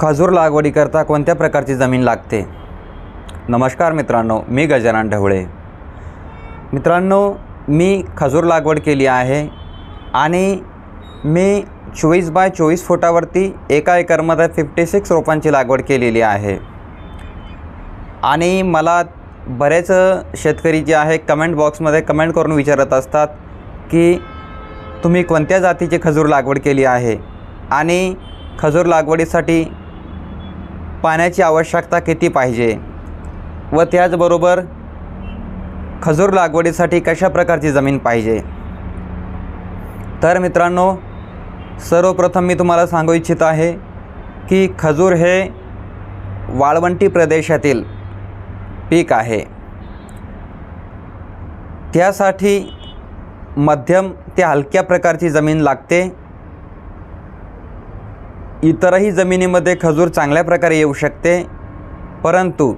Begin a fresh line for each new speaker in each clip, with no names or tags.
खजूर लागवडीकरता कोणत्या प्रकारची जमीन लागते? नमस्कार मित्रांनो मी गजानन ढवळे. मित्रांनो मी खजूर लागवड केली आहे आणि मी चोवीस बाय चोवीस फुटावरती एका एकरमध्ये फिफ्टी सिक्स रोपांची लागवड केलेली आहे. आणि मला बरेच शेतकरी जे आहे कमेंट बॉक्समध्ये कमेंट करून विचारत असतात की तुम्ही कोणत्या जातीची खजूर लागवड केली आहे? आणि खजूर लागवडीसाठी पाण्याची आवश्यकता किती पाहिजे? व त्याचबरोबर खजूर लागवडीसाठी कशा प्रकारची जमीन पाहिजे? तर मित्रांनो सर्वप्रथम मी तुम्हाला सांगू इच्छित आहे की खजूर हे वाळवंटी प्रदेशातील पीक आहे. त्यासाठी मध्यम ते हलक्या प्रकारची जमीन लागते. इतरही जमिनीमध्ये खजूर चांगल्या प्रकारे येऊ शकते परंतु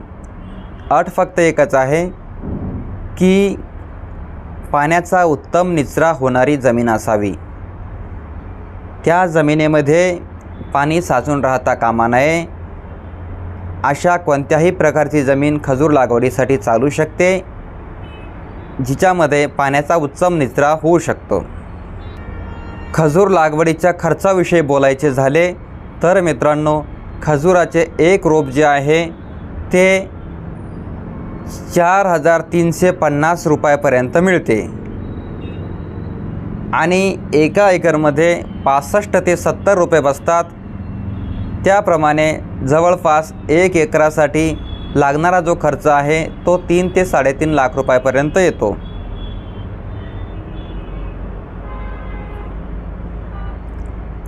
अट फक्त एकच आहे की पाण्याचा उत्तम निचरा होणारी जमीन असावी. त्या जमिनीमध्ये पाणी साचून राहता कामा नये. अशा कोणत्याही प्रकारची जमीन खजूर लागवडीसाठी चालू शकते जिच्यामध्ये पाण्याचा उत्तम निचरा होऊ शकतो. खजूर लागवडीच्या खर्चाविषयी बोलायचे झाले तर मित्रांनो खजुराचे एक रोप जे आहे ते चार हजार तीनशे पन्नास रुपयापर्यंत मिळते. आणि एका एकरमध्ये पासष्ट ते सत्तर रुपये बसतात. त्याप्रमाणे जवळपास एक एकरासाठी लागणारा जो खर्च आहे तो तीन ते साडेतीन लाख रुपयापर्यंत येतो.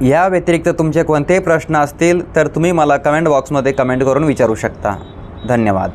या व्यतिरिक्त तुमचे कोणतेही प्रश्न असतील तर तुम्ही मला कमेंट बॉक्समध्ये कमेंट करून विचारू शकता. धन्यवाद.